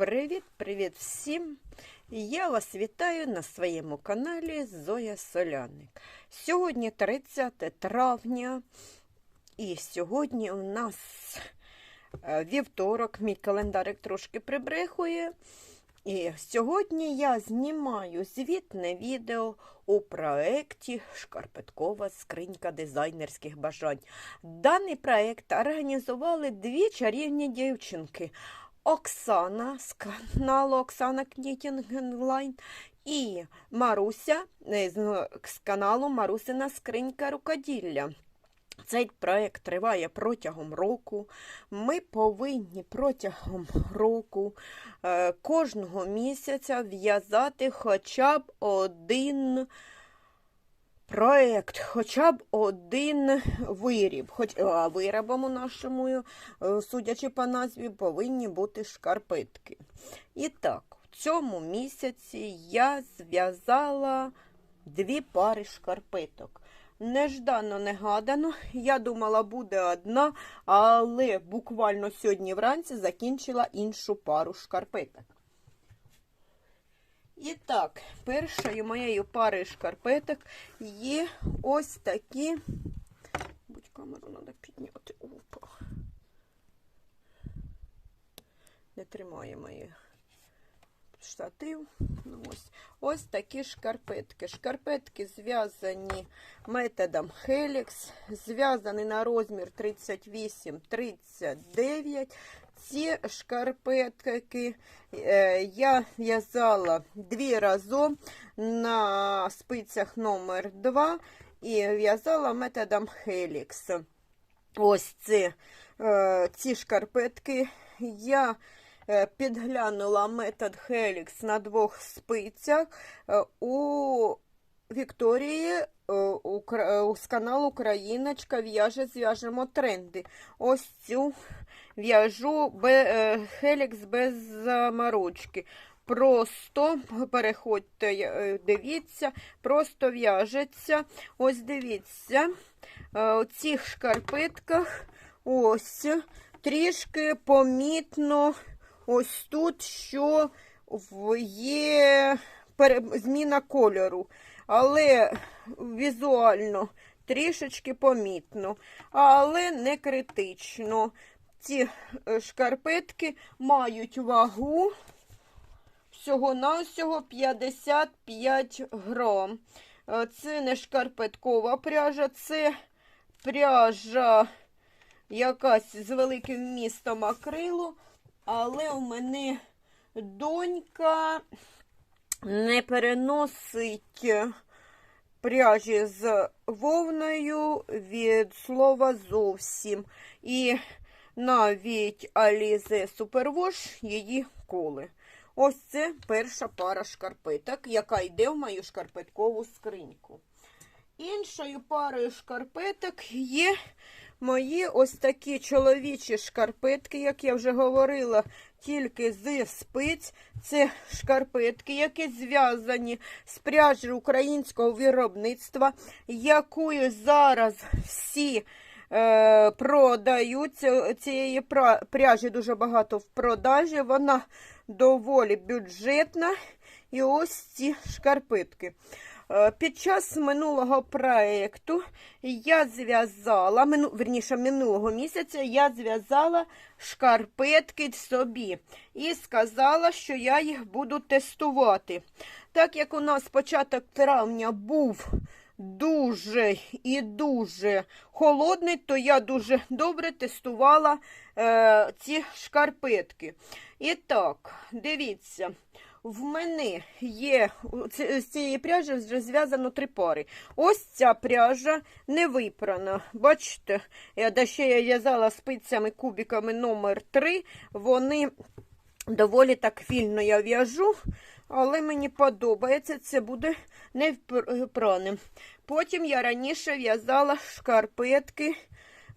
Привіт-привіт всім! Я вас вітаю на своєму каналі Зоя Соляник. Сьогодні 30 травня, і сьогодні у нас е, вівторок, мій календарик трошки прибрехує. І сьогодні я знімаю звітне відео у проєкті Шкарпеткова скринька дизайнерських бажань. Даний проєкт організували дві чарівні дівчинки. Оксана з каналу Оксана онлайн і Маруся е, з з каналу Марусина Скринька рукоділля. Цей проєкт триває протягом року. Ми повинні протягом року е, кожного місяця в'язати хоча б один проєкт, хоча б один виріб. Хоч а виробом у нашому, е, судячи по назві, повинні бути шкарпетки. І так, в цьому місяці я зв'язала дві пари шкарпеток. Неждано, негадано, я думала, буде одна, але буквально сьогодні вранці закінчила іншу пару шкарпеток. І так, першою моєю парою шкарпеток є ось такі. Будь камеру треба підняти. Опа. Не тримає мої штатив. Ну, ось. ось такі шкарпетки. Шкарпетки зв'язані методом Helix, зв'язані на розмір 38-39. Ці шкарпетки е, я в'язала дві разом на спицях номер 2 і в'язала методом Helix. Ось ці, е, ці шкарпетки я підглянула метод Helix на двох спицях е, у Вікторії е, з каналу Україночка в'яже зв'яжемо тренди. Ось цю в'яжу е, Хелікс без заморочки. Просто переходьте, е, дивіться, просто в'яжеться. Ось дивіться, е, у цих шкарпетках ось трішки помітно ось тут, що є зміна кольору. Але візуально трішечки помітно, але не критично. Ці е, шкарпетки мають вагу всього-навсього 55 грам. Е, Це не шкарпеткова пряжа, це пряжа якась з великим містом акрилу, але у мене донька не переносить пряжі з вовною від слова зовсім. І навіть Алізе Супервош її коли. Ось це перша пара шкарпеток, яка йде в мою шкарпеткову скриньку. Іншою парою шкарпеток є мої ось такі чоловічі шкарпетки, як я вже говорила, тільки з спиць. Це шкарпетки, які зв'язані з пряжі українського виробництва, якою зараз всі е, продають. Цієї пра- пряжі дуже багато в продажі. Вона доволі бюджетна. І ось ці шкарпетки. Е, Під час минулого проєкту я зв'язала, мину, верніше, минулого місяця я зв'язала шкарпетки собі і сказала, що я їх буду тестувати. Так як у нас початок травня був дуже і дуже холодний, то я дуже добре тестувала е, ці шкарпетки. І так, дивіться. В мене є з цієї пряжі вже зв'язано три пари. Ось ця пряжа не випрана. Бачите, я ще я в'язала спицями кубиками номер 3 Вони доволі так вільно я в'яжу, але мені подобається, це буде не впраним. Потім я раніше в'язала шкарпетки.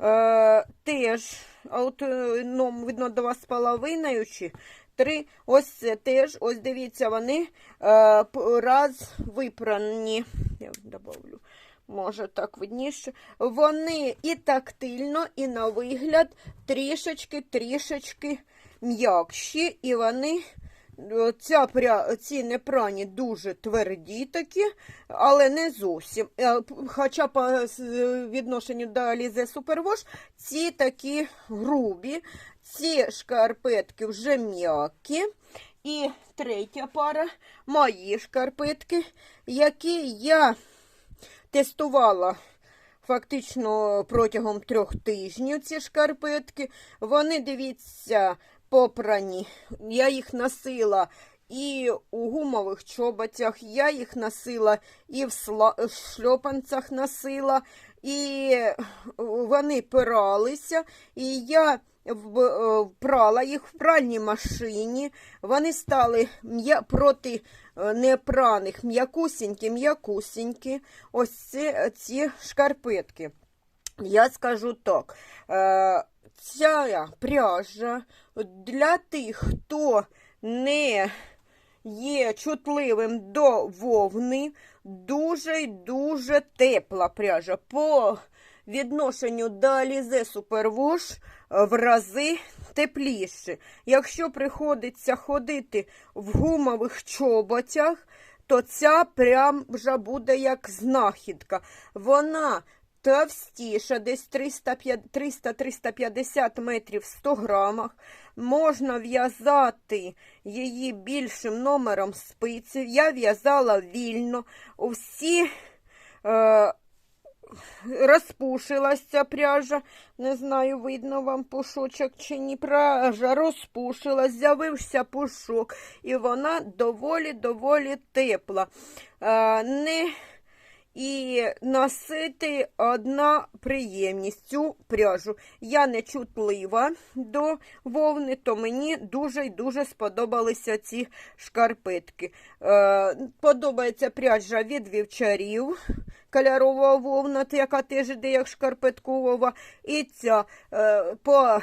Е, теж, от ну, видно, два з половиною три. Ось це теж, ось дивіться, вони е, раз випрані. Я добавлю, може так видніше. Вони і тактильно, і на вигляд трішечки-трішечки м'якші, і вони. е, Ця. Ці непрані дуже тверді такі, але не зовсім. Е, Хоча по відношенню до Alize Superwash ці такі грубі, ці шкарпетки вже м'які. І третя пара мої шкарпетки, які я тестувала фактично протягом трьох тижнів ці шкарпетки. Вони, дивіться, попрані. Я їх носила і у гумових чоботях, я їх носила і в шльопанцях носила, і вони пиралися, і я е, прала їх в пральній машині. Вони стали м'я- проти е, непраних м'якусінькі, м'якусінькі. Ось це, ці шкарпетки. Я скажу так, е, ця пряжа для тих, хто не є чутливим до вовни, дуже дуже тепла пряжа. По відношенню до Alize Superwash е, в рази тепліше. Якщо приходиться ходити в гумових чоботях, то ця прям вже буде як знахідка. Вона товстіша, десь 300-350 метрів в 100 грамах. Можна в'язати її більшим номером спиці. Я в'язала вільно. Всі е, розпушилась ця пряжа. Не знаю, видно вам пушочок чи ні. Пряжа розпушилась, з'явився пушок, і вона доволі-доволі тепла. Не... І носити одна приємність цю пряжу. Я не чутлива до вовни, то мені дуже й дуже сподобалися ці шкарпетки. Е, подобається пряжа від вівчарів, кольорова вовна, яка теж іде як шкарпеткова. І ця е, по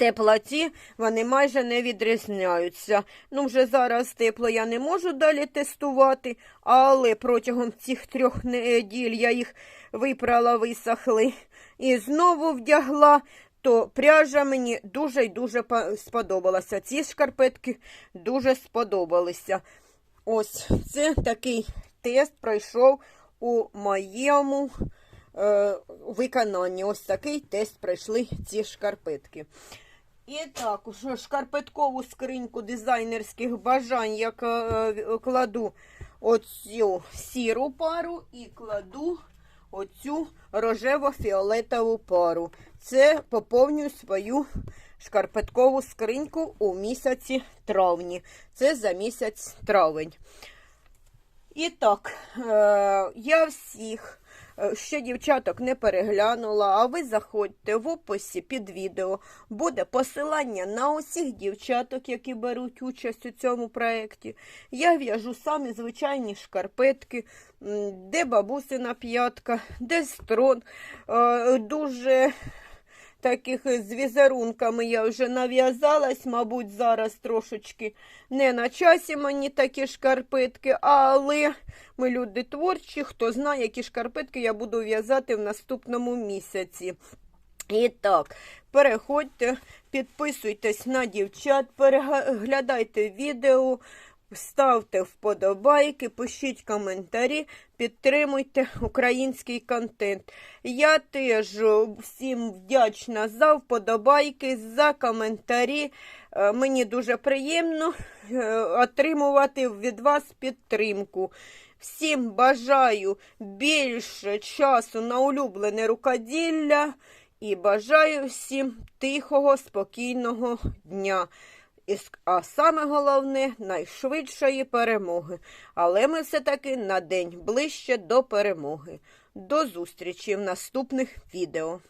теплоті вони майже не відрізняються. Ну, вже зараз тепло я не можу далі тестувати, але протягом цих трьох неділь я їх випрала, висохли і знову вдягла. То пряжа мені дуже й дуже сподобалася. Ці шкарпетки дуже сподобалися. Ось це такий тест пройшов у моєму е, виконанні. Ось такий тест пройшли ці шкарпетки. І так, шкарпеткову скриньку дизайнерських бажань я е, кладу оцю сіру пару і кладу оцю рожево-фіолетову пару. Це поповнюю свою шкарпеткову скриньку у місяці травні. Це за місяць травень. І так, е, я всіх ще дівчаток не переглянула, а ви заходьте в описі під відео. Буде посилання на усіх дівчаток, які беруть участь у цьому проєкті. Я в'яжу самі звичайні шкарпетки, де бабусина п'ятка, де строн. Е, Дуже таких з візерунками я вже нав'язалась, мабуть, зараз трошечки не на часі мені такі шкарпетки, але ми люди творчі, хто знає, які шкарпетки я буду в'язати в наступному місяці. І так, переходьте, підписуйтесь на дівчат, переглядайте відео, ставте вподобайки, пишіть коментарі, підтримуйте український контент. Я теж всім вдячна за вподобайки, за коментарі. Е, Мені дуже приємно е, отримувати від вас підтримку. Всім бажаю більше часу на улюблене рукоділля і бажаю всім тихого, спокійного дня. І с- А саме головне найшвидшої перемоги. Але ми все-таки на день ближче до перемоги. До зустрічі в наступних відео.